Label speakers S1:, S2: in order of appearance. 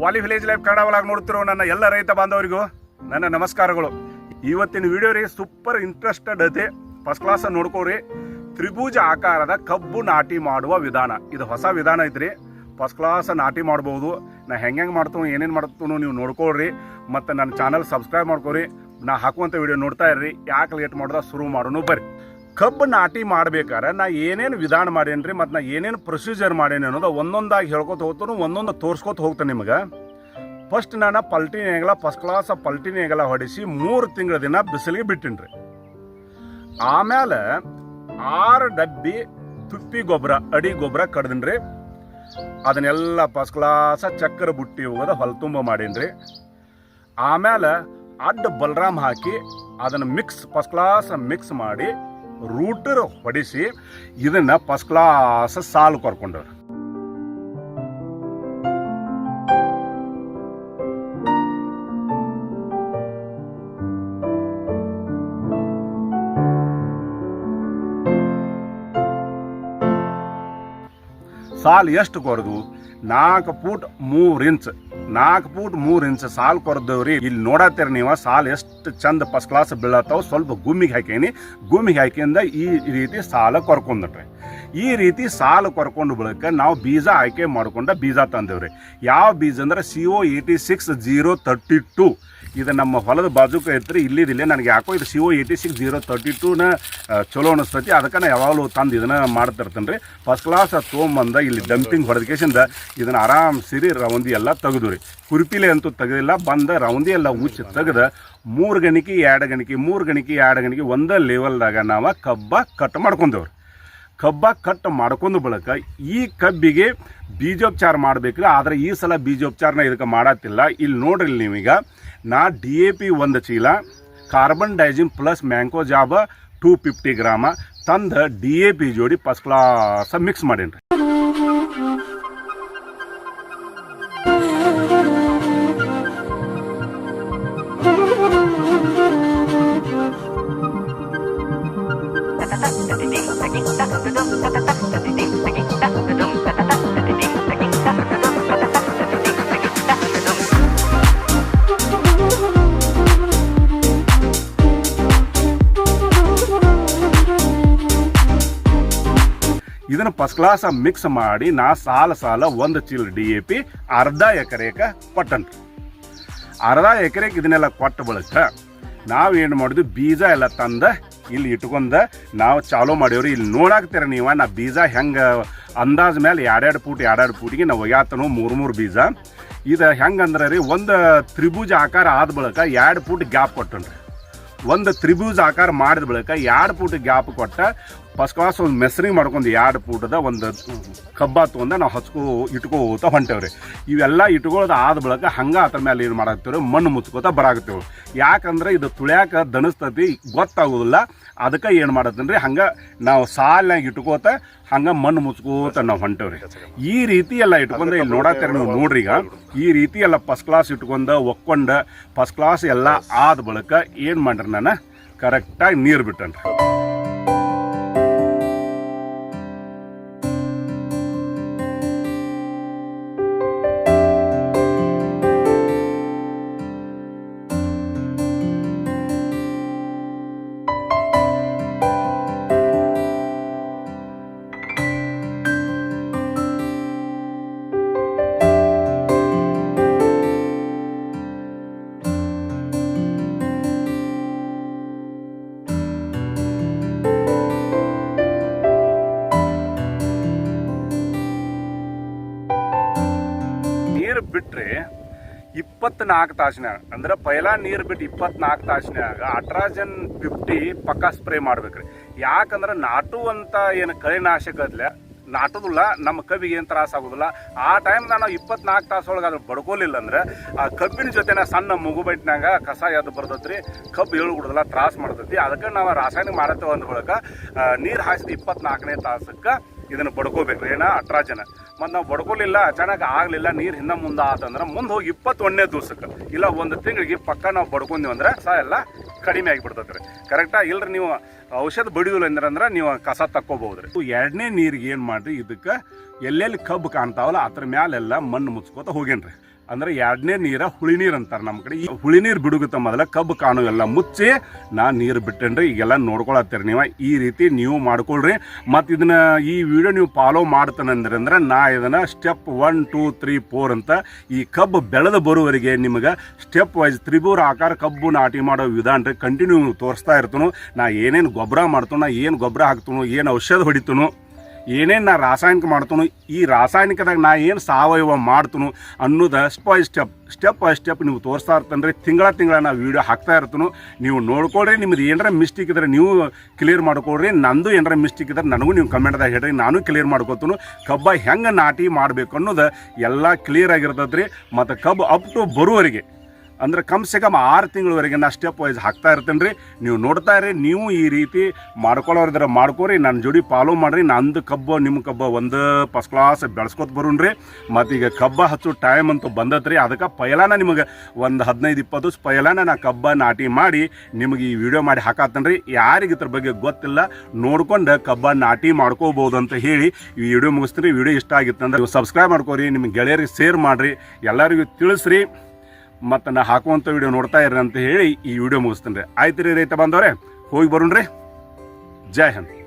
S1: ವಾಲಿ village life Kannada ಒಳಗೆ ನೋಡ್ತಿರೋ ನನ್ನ ಎಲ್ಲ ರೈತ ಬಾಂಧವರಿಗೂ ನನ್ನ ನಮಸ್ಕಾರಗಳು. ಇವತ್ತಿನ ವಿಡಿಯೋ ರೀ ಸೂಪರ್ ಇಂಟ್ರೆಸ್ಟೆಡ್ ಐತಿ ಫಸ್ಟ್ ಕ್ಲಾಸ್ ನೋಡ್ಕೋರಿ ತ್ರಿಭುಜ ಆಕಾರದ ಕಬ್ಬು ನಾಟಿ ಮಾಡುವ ವಿಧಾನ. ಇದು ಹೊಸ ವಿಧಾನ ಐತ್ರಿ. ಫಸ್ಟ್ ಕ್ಲಾಸ್ ನಾಟಿ ಮಾಡ್ಬೋದು. ನಾ ಹೆಂಗೆ ಹೆಂಗೆ ಮಾಡ್ತೀವಿ, ಏನೇನು ಮಾಡ್ತೀನೋ ನೀವು ನೋಡ್ಕೊಳ್ರಿ. ಮತ್ತು ನನ್ನ ಚಾನಲ್ ಸಬ್ಸ್ಕ್ರೈಬ್ ಮಾಡ್ಕೊರಿ ನಾ ಹಾಕುವಂಥ ವಿಡಿಯೋ ನೋಡ್ತಾ ಇರ್ರಿ. ಯಾಕೆ ಲೇಟ್ ಮಾಡ್ದ, ಶುರು ಮಾಡೋಣ ಬರ್ರಿ. ಕಬ್ಬು ನಾಟಿ ಮಾಡ್ಬೇಕಾರೆ ನಾ ಏನೇನು ವಿಧಾನ ಮಾಡೇನ್ರಿ ಮತ್ತು ನಾ ಏನೇನು ಪ್ರೊಸೀಜರ್ ಮಾಡೇನಿ ಅನ್ನೋದು ಒಂದೊಂದಾಗಿ ಹೇಳ್ಕೊತ ಹೋಗ್ತಾನು, ಒಂದೊಂದು ತೋರ್ಸ್ಕೊತ ಹೋಗ್ತಾನೆ ನಿಮಗೆ. ಫಸ್ಟ್ ನಾನು ಪಲ್ಟಿನೇಗಲ ಫಸ್ಟ್ ಕ್ಲಾಸ್ ಪಲ್ಟಿನೇಗಲ ಹೊಡಿಸಿ ಮೂರು ತಿಂಗಳ ದಿನ ಬಿಸಿಲಿಗೆ ಬಿಟ್ಟಿನ್ರಿ. ಆಮೇಲೆ ಆರು ಡಬ್ಬಿ ತುಪ್ಪಿ ಗೊಬ್ಬರ, ಅಡಿ ಗೊಬ್ಬರ ಕಡ್ದಿನ್ರಿ. ಅದನ್ನೆಲ್ಲ ಫಸ್ಟ್ ಕ್ಲಾಸ ಚಕ್ಕರ ಬುಟ್ಟಿ ಹೋಗೋದು ಹೊಲ ತುಂಬ ಮಾಡೀನ್ರಿ. ಆಮೇಲೆ ಅಡ್ಡ ಬಲರಾಮ್ ಹಾಕಿ ಅದನ್ನು ಮಿಕ್ಸ್ ಫಸ್ಟ್ ಕ್ಲಾಸ್ ಮಿಕ್ಸ್ ಮಾಡಿ ರೂಟರ್ ಹೊಡಿಸಿ ಇದನ್ನ ಫಸ್ಟ್ ಕ್ಲಾಸ್ ಸಾಲು ಕರ್ಕೊಂಡವ್ರು ಸಾಲ್ ಎಷ್ಟು ಕೊರದು ನಾಲ್ಕು ಫೂಟ್ ಮೂರು ಇಂಚ್. ನಾಲ್ಕು ಫೂಟ್ ಮೂರು ಇಂಚ್ ಸಾಲು ಕೊರದವ್ರಿ ಇಲ್ಲಿ ನೋಡತ್ತೀರಿ ನೀವು, ಸಾಲು ಎಷ್ಟು ಚಂದ ಫಸ್ಟ್ ಕ್ಲಾಸ್ ಬೀಳತ್ತಾವ. ಸ್ವಲ್ಪ ಗುಮ್ಮಿಗೆ ಹಾಕೀನಿ. ಗುಮ್ಮಿಗೆ ಹಾಕಿಂದ ಈ ರೀತಿ ಸಾಲ ಕೊರ್ಕೊಂಡ್ರಿ ಈ ರೀತಿ ಸಾಲು ಕೊರ್ಕೊಂಡು ಬಳಿಕ ನಾವು ಬೀಜ ಆಯ್ಕೆ ಮಾಡ್ಕೊಂಡ ಬೀಜ ತಂದೇವ್ರಿ. ಯಾವ ಬೀಜ ಅಂದ್ರೆ C O eighty six zero thirty two ಇದು ನಮ್ಮ ಹೊಲದ ಬಾಜುಕ ಐತ್ರಿ. ಇಲ್ಲಿದಿಲ್ಲ ನನಗೆ ಯಾಕೋ ಇದು C O eighty six zero thirty ಟೂನ ಚಲೋ ಅನಿಸ್ತೈತಿ. ಅದಕ್ಕೆ ನಾ ಯಾವಾಗಲೂ ತಂದು ಇದನ್ನು ಮಾಡ್ತಿರ್ತೇನೆ ರೀ ಫಸ್ಟ್ ಕ್ಲಾಸ್ ತೊಗೊಂಬಂದ ಇಲ್ಲಿ ಡಂಪಿಂಗ್ ಹೊಡೆದಕೇಶಿಂದ ಇದನ್ನ ಆರಾಮ್ ಸಿರಿ ರೌಂದಿ ಎಲ್ಲ ತೆಗೆದು ರೀ. ಕುರುಪಿಲೆ ಅಂತೂ ತೆಗೆದಿಲ್ಲ, ಬಂದ ರೌಂದಿ ಎಲ್ಲ ಉಚ್ಚಿ ತೆಗೆದ ಮೂರು ಗಣಿಕೆ, ಎರಡು ಗಣಿಕೆ, ಮೂರು ಗಣಿಕೆ, ಎರಡು ಗಣಿಕೆ ಒಂದೇ ಲೆವೆಲ್ದಾಗ ನಾವು ಕಬ್ಬ ಕಟ್ ಮಾಡ್ಕೊಂಡೇವ್ರಿ. ಕಬ್ಬ ಕಟ್ ಮಾಡ್ಕೊಂಡು ಬಳಕ ಈ ಕಬ್ಬಿಗೆ ಬೀಜೋಪಚಾರ ಮಾಡ್ಬೇಕ್ರಿ, ಆದ್ರೆ ಈ ಸಲ ಬೀಜೋಪಚಾರನ ಇದಕ್ಕೆ ಮಾಡತ್ತಿಲ್ಲ. ಇಲ್ಲಿ ನೋಡ್ರಿ ಇಲ್ಲಿ ನೀವೀಗ, ನಾ ಡಿ ಎ ಪಿ ಒಂದು ಚೀಲ carbendazim plus mancozeb two fifty gram ತಂದು ಡಿ ಎ ಪಿ ಜೋಡಿ ಫಸ್ಟ್ ಕ್ಲಾಸ್ ಮಿಕ್ಸ್ ಮಾಡೇನ್ರಿ. ಇದನ್ನ ಫಸ್ಟ್ ಕ್ಲಾಸ್ ಮಿಕ್ಸ್ ಮಾಡಿ ನಾ ಸಾಲ ಸಾಲ ಒಂದು ಚೀಲ ಡಿ ಎ ಪಿ ಅರ್ಧ ಎಕರೆಕ ಕೊಟ್ಟನ್ರಿ. ಅರ್ಧ ಎಕರೆಗೆ ಇದನ್ನೆಲ್ಲ ಕೊಟ್ಟ ಬಳಿಕ ನಾವೇನು ಮಾಡಿದ್ವಿ ಬೀಜ ಎಲ್ಲ ತಂದ ಇಲ್ಲಿ ಇಟ್ಕೊಂಡ ನಾವು ಚಾಲೋ ಮಾಡೇವ್ರಿ ಇಲ್ಲಿ ನೋಡಾಕ್ತೀರ ನೀವು, ನಾ ಬೀಜ ಹೆಂಗೆ ಅಂದಾಜ್ ಮೇಲೆ ಎರಡೆರಡು ಫೂಟ್ ಎರಡೆರಡು ಫೂಟಿಗೆ ನಾವು ಒಯ್ಯಾತನು ಮೂರು ಮೂರು ಬೀಜ. ಇದು ಹೆಂಗಂದ್ರೆ ರೀ, ಒಂದು ತ್ರಿಭುಜ ಆಕಾರ ಆದ ಬಳಿಕ ಎರಡು ಫೂಟ್ ಗ್ಯಾಪ್ ಕೊಟ್ಟನ್ರಿ. ಒಂದು ತ್ರಿಭುಜ ಆಕಾರ ಮಾಡಿದ ಬಳಿಕ ಎರಡು ಫೂಟ್ ಗ್ಯಾಪ್ ಕೊಟ್ಟ ಫಸ್ಟ್ ಕ್ಲಾಸ್ ಒಂದು ಮೆಸ್ರಿಂಗ್ ಮಾಡ್ಕೊಂಡು ಎರಡು ಪೂಟದ ಒಂದು ಕಬ್ಬ ತೊಗೊಂಡ ನಾವು ಹಚ್ಕೋ, ಇಟ್ಕೋತ ಹೊಂಟೇವ್ರಿ. ಇವೆಲ್ಲ ಇಟ್ಕೊಳ್ಳೋದು ಆದ ಬಳಿಕ ಹಂಗೆ ಅದ್ರ ಮೇಲೆ ಏನು ಮಾಡಾಕ್ತೇವ್ರಿ ಮಣ್ಣು ಮುಚ್ಕೋತ ಬರಾಕತ್ತೇವೆ ಯಾಕಂದ್ರೆ ಇದು ತುಳ್ಯಾಕ ದಣಿಸ್ತತಿ ಗೊತ್ತಾಗೋದಿಲ್ಲ. ಅದಕ್ಕೆ ಏನು ಮಾಡತ್ತನ್ರಿ? ಹಂಗೆ ನಾವು ಸಾಲಿನಾಗ ಇಟ್ಕೋತ ಹಂಗೆ ಮಣ್ಣು ಮುಚ್ಕೋತ ನಾವು ಹೊಂಟೇವ್ರಿ. ಈ ರೀತಿ ಎಲ್ಲ ಇಟ್ಕೊಂಡ ಇಲ್ಲಿ ನೋಡತ್ತೀರಿ ನೀವು ನೋಡ್ರಿ ಈಗ. ಈ ರೀತಿ ಎಲ್ಲ ಫಸ್ಟ್ ಕ್ಲಾಸ್ ಇಟ್ಕೊಂಡು, ಒಕ್ಕೊಂಡ ಫಸ್ಟ್ ಕ್ಲಾಸ್ ಎಲ್ಲ ಆದ ಬಳಿಕ ಏನು ಮಾಡ್ರಿ ನಾನು? ಕರೆಕ್ಟಾಗಿ ನೀರು ಬಿಟ್ಟನ್ರಿ. ಬಿಟ್ರೆ ಇಪ್ಪತ್ನಾಲ್ಕು ತಾಸಿನಾಗ ಅಂದ್ರೆ ಪೈಲ ನೀರು ಬಿಟ್ಟು ಇಪ್ಪತ್ನಾಲ್ಕು ತಾಸಿನಾಗ ಅಟ್ರಾಜನ್ ಫಿಫ್ಟಿ ಪಕ್ಕ ಸ್ಪ್ರೇ ಮಾಡ್ಬೇಕ್ರಿ. ಯಾಕಂದ್ರೆ ನಾಟುವಂತ ಏನು ಕಳೆನಾಶಕದ್ಲೆ ನಾಟುದಿಲ್ಲ, ನಮ್ಮ ಕಬ್ಬಿಗೆ ಏನು ತ್ರಾಸ ಆಗೋದಿಲ್ಲ. ಆ ಟೈಮ್ ನಾವು ಇಪ್ಪತ್ನಾಲ್ಕು ತಾಸು ಒಳಗೆ ಅದು ಬಡ್ಕೊಲಿಲ್ಲ ಅಂದ್ರೆ ಆ ಕಬ್ಬಿನ ಜೊತೆನ ಸಣ್ಣ ಮಗು ಬೈಟ್ನಾಗ ಕಸ ಎದ್ದು ಬರ್ತೈತ್ರಿ, ಕಬ್ಬು ಏಳು ಬಿಡೋದಿಲ್ಲ ತ್ರಾಸ ಮಾಡ್ತೈತಿ. ಅದಕ್ಕೆ ನಾವು ರಾಸಾಯನಿಕ ಮಾಡತ್ತೇವೆ ಅಂದ ಬಳಿಕ ನೀರು ಹಾಸಿದ ಇಪ್ಪತ್ನಾಲ್ಕನೇ ತಾಸಕ್ಕೆ ಇದನ್ನು ಬಡ್ಕೋಬೇಕು. ಏನ? ಅಟ್ರಾಜನ ಮತ್ತು ನಾವು ಬಡ್ಕೊಲಿಲ್ಲ, ಅಚಾನಕ್ ಆಗಲಿಲ್ಲ, ನೀರು ಹಿಂದೆ ಮುಂದೆ ಆತಂದ್ರೆ ಮುಂದೆ ಹೋಗಿ ಇಪ್ಪತ್ತೊಂದನೇ ದಿವ್ಸಕ್ಕೆ. ಇಲ್ಲ, ಒಂದು ತಿಂಗಳಿಗೆ ಪಕ್ಕ ನಾವು ಬಡ್ಕೊಂತೀವಿ ಅಂದ್ರೆ ಸಹ ಎಲ್ಲ ಕಡಿಮೆ ಆಗಿಬಿಡ್ತೈತೆ ರೀ ಕರೆಕ್ಟಾಗಿ ಇಲ್ರಿ ನೀವು ಔಷಧ ಬಡಿಯೋಲ್ಲ ಅಂದ್ರೆ ನೀವು ಕಸ ತಕ್ಕೋಬಹುದ್ರಿ. ಎರಡನೇ ನೀರಿಗೆ ಏನು ಮಾಡ್ರಿ? ಇದಕ್ಕೆ ಎಲ್ಲೆಲ್ಲಿ ಕಬ್ಬು ಕಾಣ್ತಾವಲ್ಲ, ಅದ್ರ ಮ್ಯಾಲೆಲ್ಲ ಮಣ್ಣು ಮುಚ್ಕೋತ ಹೋಗೇನ್ರಿ. ಅಂದ್ರೆ ಎರಡನೇ ನೀರ ಹುಳಿ ನೀರು ಅಂತಾರೆ ನಮ್ಮ ಕಡೆ. ಈ ಹುಳಿ ನೀರು ಬಿಡುಗುತ್ತ ಮೊದಲ, ಕಬ್ಬು ಕಾಣು ಎಲ್ಲ ಮುಚ್ಚಿ ನಾ ನೀರು ಬಿಟ್ಟೇನ್ರಿ, ಈಗೆಲ್ಲ ನೋಡ್ಕೊಳತ್ತೀರಿ ನೀವು. ಈ ರೀತಿ ನೀವು ಮಾಡ್ಕೊಳ್ರಿ. ಮತ್ತು ಇದನ್ನ ಈ ವಿಡಿಯೋ ನೀವು ಫಾಲೋ ಮಾಡ್ತಾನಂದ್ರೆ ಅಂದ್ರೆ ನಾ ಇದನ್ನ step one two three four ಅಂತ ಈ ಕಬ್ಬು ಬೆಳೆದು ಬರುವವರೆಗೆ ನಿಮಗೆ ಸ್ಟೆಪ್ ವೈಸ್ ತ್ರಿಭೂರ ಆಕಾರ ಕಬ್ಬು ನಾಟಿ ಮಾಡೋ ವಿಧಾನ ರೀ ಕಂಟಿನ್ಯೂ ತೋರಿಸ್ತಾ ಇರ್ತನು. ನಾ ಏನೇನು ಗೊಬ್ಬರ ಮಾಡ್ತಾನೋ ಏನು ಗೊಬ್ಬರ ಹಾಕ್ತಾನೋ, ಏನು ಔಷಧ ಹೊಡಿತನು. ಏನೇನು ನಾ ರಾಸಾಯನಿಕ ಮಾಡ್ತಾನೋ, ಈ ರಾಸಾಯನಿಕದಾಗ ನಾ ಏನು ಸಾವಯವ ಮಾಡ್ತನು ಅನ್ನೋದು step by step step by step ನೀವು ತೋರಿಸ್ತಾ ಇರ್ತಂದ್ರೆ ತಿಂಗಳ ತಿಂಗಳ ನಾ ವಿಡಿಯೋ ಹಾಕ್ತಾ ಇರ್ತನು, ನೀವು ನೋಡ್ಕೊಳ್ರಿ, ನಿಮ್ದು ಏನರ ಮಿಸ್ಟೇಕ್ ಇದ್ರೆ ನೀವು ಕ್ಲಿಯರ್ ಮಾಡ್ಕೊಳ್ರಿ, ನಂದು ಏನರ ಮಿಸ್ಟೇಕ್ ಇದ್ರೆ ನನಗೂ ನೀವು ಕಮೆಂಟ್ದಾಗ ಹೇಳ್ರಿ, ನಾನು ಕ್ಲಿಯರ್ ಮಾಡ್ಕೊತನು, ಕಬ್ಬ ಹೆಂಗೆ ನಾಟಿ ಮಾಡಬೇಕು ಅನ್ನೋದು ಎಲ್ಲ ಕ್ಲಿಯರ್ ಆಗಿರ್ತದೆ ರೀ ಮತ್ತು ಕಬ್ಬು ಅಪ್ ಟು ಬರುವವರೆಗೆ ಅಂದ್ರೆ ಕಮ್ ಸೆ ಕಮ್ ಆರು ತಿಂಗಳವರೆಗೆ ನಾ ಸ್ಟೆಪ್ ವೈಸ್ ಹಾಕ್ತಾ ಇರ್ತೇನೆ ರೀ ನೀವು ನೋಡ್ತಾ ಇರಿ, ನೀವು ಈ ರೀತಿ ಮಾಡ್ಕೊಳ್ಳೋರಿದ್ರೆ ಮಾಡ್ಕೋರಿ, ನನ್ನ ಜೋಡಿ ಫಾಲೋ ಮಾಡಿರಿ, ನಂದು ಕಬ್ಬು, ನಿಮ್ಮ ಕಬ್ಬ ಒಂದು ಫಸ್ಟ್ ಕ್ಲಾಸ್ ಬೆಳೆಸ್ಕೊತ ರೀ ಮತ್ತು ಈಗ ಕಬ್ಬ ಹಚ್ಚೋ ಟೈಮ್ ಅಂತೂ ಬಂದತ್ರಿ. ಅದಕ್ಕೆ ಪೈಲಾನ ನಿಮಗೆ ಒಂದು ಹದಿನೈದು, ಇಪ್ಪತ್ತು ದಿವಸ ಪೈಲಾನ ನಾ ಕಬ್ಬ ನಾಟಿ ಮಾಡಿ ನಿಮಗೆ ಈ ವಿಡಿಯೋ ಮಾಡಿ ಹಾಕತ್ತೇನೆ ರೀ ಯಾರಿಗೆ ಇದ್ರ ಬಗ್ಗೆ ಗೊತ್ತಿಲ್ಲ, ನೋಡ್ಕೊಂಡು ಕಬ್ಬ ನಾಟಿ ಮಾಡ್ಕೋಬೋದು ಅಂತ ಹೇಳಿ ಈ ವಿಡಿಯೋ ಮುಗಿಸ್ತೀನಿ ವಿಡಿಯೋ ಇಷ್ಟ ಆಗಿತ್ತಂದ್ರೆ ನೀವು ಸಬ್ಸ್ಕ್ರೈಬ್ ಮಾಡ್ಕೋರಿ, ನಿಮ್ಮ ಗೆಳೆಯರಿಗೆ ಶೇರ್ ಮಾಡಿರಿ. ಎಲ್ಲರಿಗೂ ತಿಳಿಸ್ರಿ. ಮತ್ತು ನಾ ಹಾಕುವಂಥ ವಿಡಿಯೋ ನೋಡ್ತಾ ಇರ್ರಿ ಅಂತ ಹೇಳಿ ಈ ವಿಡಿಯೋ ಮುಗಿಸ್ತೀನಿ ರೀ ಆಯ್ತು ರೀ ರೈತ ಬಂದವ್ರೆ ಹೋಗಿ ಬರೋಣ್ರಿ. ಜೈ ಹಿಂದ್.